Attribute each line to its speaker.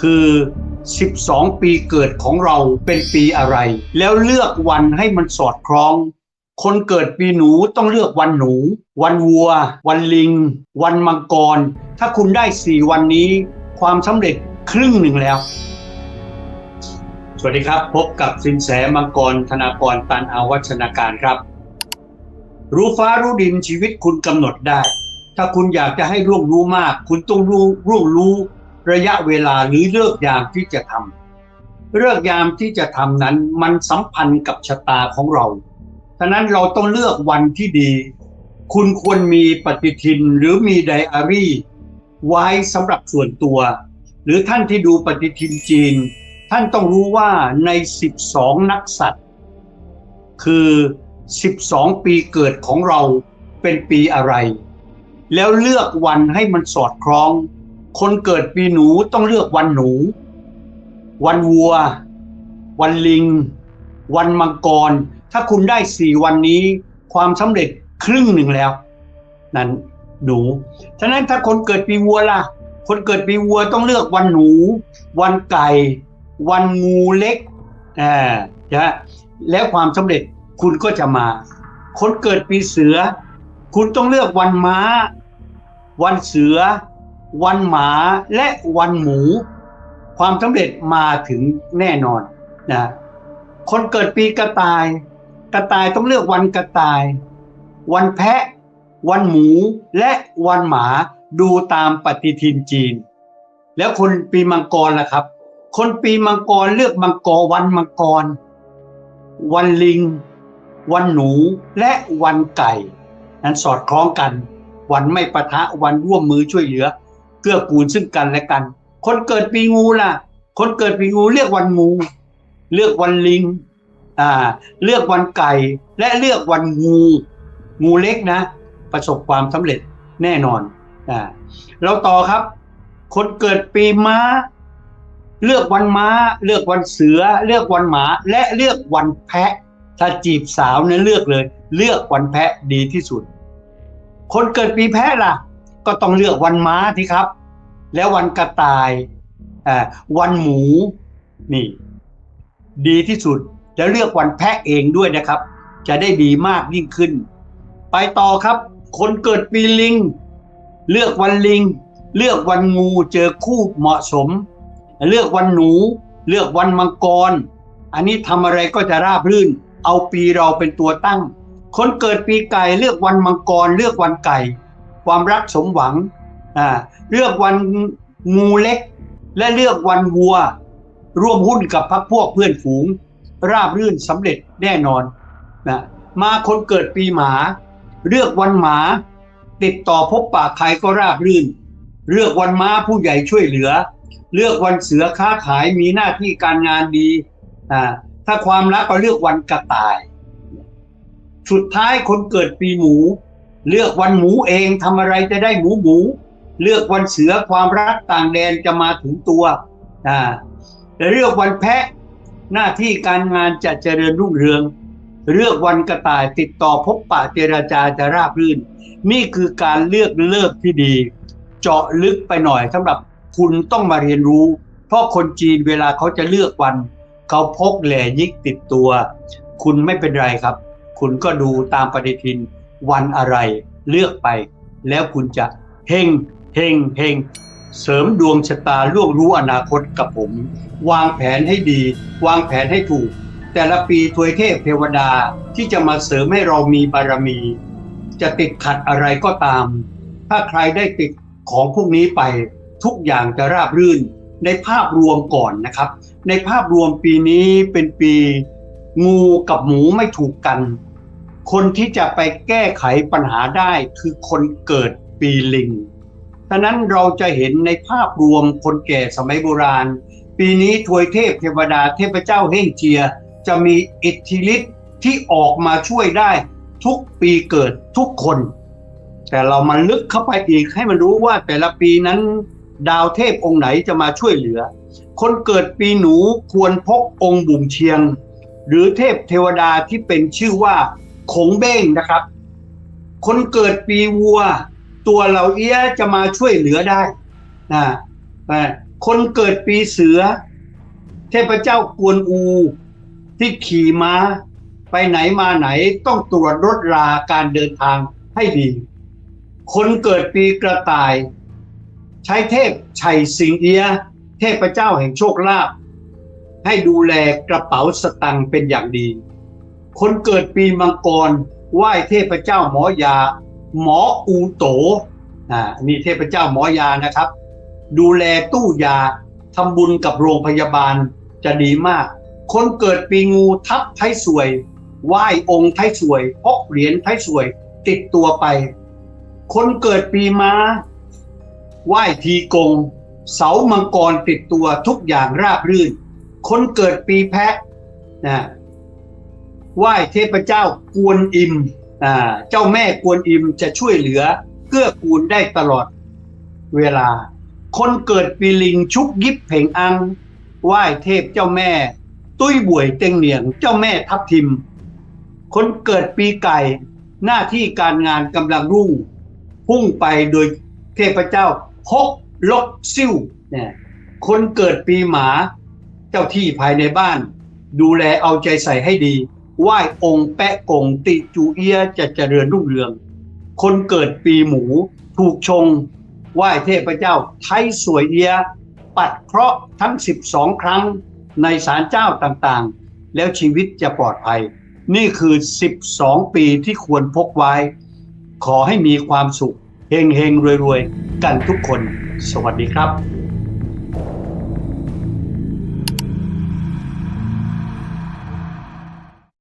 Speaker 1: คือ 12 ปีเกิดของเราเป็นปีอะไร แล้วเลือกวันให้มันสอดคล้อง คนเกิดปีหนูต้องเลือกวันหนู วันวัว วันลิง วันมังกร ถ้าคุณได้4วันนี้ความสำเร็จครึ่งหนึ่งแล้ว สวัสดีครับ พบกับสินแสมังกรธนากรตันอาวัชนาการครับ รู้ฟ้ารู้ดินชีวิตคุณกำหนดได้ ถ้าคุณอยากจะให้ร่วงรู้มาก คุณต้องรู้ร่วงรู้ ระยะเวลาหรือเลิกยามที่จะทำเลิกยามที่จะทำนั้นมันสัมพันธ์กับชะตาของเรา ฉะนั้นเราต้องเลือกวันที่ดี คุณควรมีปฏิทินหรือมีไดอารี่ ไว้สำหรับส่วนตัว หรือท่านที่ดูปฏิทินจีน ท่านต้องรู้ว่าใน 12 นักสัตว์ คือ 12 ปีเกิดของเราเป็นปีอะไร แล้วเลือกวันให้มันสอดคล้อง คนเกิดปีหนูต้องเลือกวันหนู วันวัว วันลิง วันมังกร ถ้าคุณได้สี่วันนี้ ความสำเร็จครึ่งหนึ่งแล้ว นั่นหนูฉะนั้นถ้าคนเกิดปีวัวล่ะ คนเกิดปีวัวต้องเลือกวันหนู วันไก่ วันงูเล็กอ่านะแล้วความสำเร็จคุณก็จะมา คนเกิดปีเสือ คุณต้องเลือกวันม้า วันเสือ วันหมาและวันหมู ความสำเร็จมาถึงแน่นอนนะคนเกิดปีกระต่าย กระต่ายต้องเลือกวันกระต่าย วันแพะ วันหมู และวันหมาดูตามปฏิทินจีน แล้วคนปีมังกรล่ะครับ คนปีมังกรเลือกมังกรวันมังกร วันลิง วันหนู และวันไก่ นั้นสอดคล้องกัน วันไม่ปะทะวันร่วมมือช่วยเหลือ กื้อกูลซึ่งกันและกัน คนเกิดปีงูล่ะ คนเกิดปีงูเรียกวันงู เลือกวันลิงอ่าเลือกวันไก่ และเลือกวันงู งูเล็กนะ ประสบความสำเร็จแน่นอนอ่าเราต่อครับ คนเกิดปีม้า เลือกวันม้า เลือกวันเสือ เลือกวันหมา และเลือกวันแพะ ถ้าจีบสาวเนี่ยเลือกเลย เลือกวันแพะดีที่สุด คนเกิดปีแพะล่ะ ก็ต้องเลือกวันม้าที่ครับ แล้ววันกระต่ายอ่าวันหมู นี่ ดีที่สุดแล้วเลือกวันแพะเองด้วยนะครับ จะได้ดีมากยิ่งขึ้น ไปต่อครับ คนเกิดปีลิง เลือกวันลิง เลือกวันงูเจอคู่เหมาะสม เลือกวันหนู เลือกวันมังกร อันนี้ทำอะไรก็จะราบรื่น เอาปีเราเป็นตัวตั้ง คนเกิดปีไก่เลือกวันมังกร เลือกวันไก่ ความรักสมหวัง อ่าเลือกวันงูเล็ก และเลือกวันวัว ร่วมหุ้นกับพักพวกเพื่อนฝูง ราบรื่นสำเร็จแน่นอนนะมาคนเกิดปีหมา เลือกวันหมา ติดต่อพบปากใครก็ราบรื่น เลือกวันม้าผู้ใหญ่ช่วยเหลือ เลือกวันเสือค้าขายมีหน้าที่การงานดีอ่าถ้าความรักก็เลือกวันกระต่าย สุดท้ายคนเกิดปีหมู เลือกวันหมูเองทำอะไรจะได้หมูหมู เลือกวันเสือความรักต่างแดนจะมาถึงตัวอ่าแต่เลือกวันแพะหน้าที่การงานจะเจริญรุ่งเรือง เลือกวันกระต่ายติดต่อพบปะเจราจาจะราบรื่น นี่คือการเลือกเลิกที่ดี เจาะลึกไปหน่อยสำหรับคุณต้องมาเรียนรู้ เพราะคนจีนเวลาเขาจะเลือกวัน เขาพกแหล่ยิกติดตัว คุณไม่เป็นไรครับ คุณก็ดูตามปฏิทินวันอะไรเลือกไป แล้วคุณจะเฮง เฮงเฮงเสริมดวงชะตาล่วงรู้อนาคตกับผม วางแผนให้ดี วางแผนให้ถูก แต่ละปีทวยเทพเทวดาที่จะมาเสริมให้เรามีบารมี จะติดขัดอะไรก็ตาม ถ้าใครได้ติดของพวกนี้ไป ทุกอย่างจะราบรื่น ในภาพรวมก่อนนะครับ ในภาพรวมปีนี้เป็นปี งูกับหมูไม่ถูกกัน คนที่จะไปแก้ไขปัญหาได้คือคนเกิดปีลิง ฉะนั้นเราจะเห็นในภาพรวมคนแก่สมัยโบราณ ปีนี้ทวยเทพเทวดาเทพเจ้าเฮ่งเจีย จะมีอิทธิฤทธิ์ที่ออกมาช่วยได้ทุกปีเกิดทุกคน แต่เรามาลึกเข้าไปอีกให้มันรู้ว่าแต่ละปีนั้น ดาวเทพองค์ไหนจะมาช่วยเหลือ คนเกิดปีหนูควรพกองค์บุ่งเชียง หรือเทพเทวดาที่เป็นชื่อว่าขงเบ้งนะครับ คนเกิดปีวัว ตัวเหล่าเอี้ยจะมาช่วยเหลือได้นะคนเกิดปีเสือ เทพเจ้ากวนอู ที่ขี่ม้า ไปไหนมาไหนต้องตรวจรถราการเดินทางให้ดี คนเกิดปีกระต่าย ใช้เทพชัยสิงเอียเทพเจ้าแห่งโชคลาภให้ดูแลกระเป๋าสตังค์เป็นอย่างดี คนเกิดปีมังกรไหว้เทพเจ้าหมอยา หมออูโตอ่านี่เทพเจ้าหมอยานะครับ ดูแลตู้ยาทำบุญกับโรงพยาบาลจะดีมาก คนเกิดปีงูทับไทยสวยไหว้องค์ไทยสวยพกเหรียญไทยสวยติดตัวไป คนเกิดปีม้าไหว้ทีกง เสามังกรติดตัวทุกอย่างราบรื่น คนเกิดปีแพะนะไหว้เทพเจ้ากวนอิม เจ้าแม่กวนอิมจะช่วยเหลือเกื้อกูลได้ตลอดเวลา คนเกิดปีลิงชุกยิบเพ่งอังไหว้เทพเจ้าแม่ ตุ้ยบวยเต็งเหนียงเจ้าแม่ทับทิม คนเกิดปีไก่หน้าที่การงานกำลังรุ่ง พุ่งไปโดยเทพเจ้าฮกลกซิ่วเนี่ยคนเกิดปีหมา เจ้าที่ภายในบ้าน ดูแลเอาใจใส่ให้ดี ไหว้องค์แปะกงติจูเอียจะเจริญรุ่งเรือง คนเกิดปีหมูถูกชง ไหว้เทพเจ้าไทยสวยเอีย ปัดเคราะห์ทั้ง 12 ครั้งในศาลเจ้าต่างๆ แล้วชีวิตจะปลอดภัย นี่คือ 12 ปีที่ควรพกไว้ ขอให้มีความสุขเฮงเฮงรวยๆ กันทุกคน สวัสดีครับ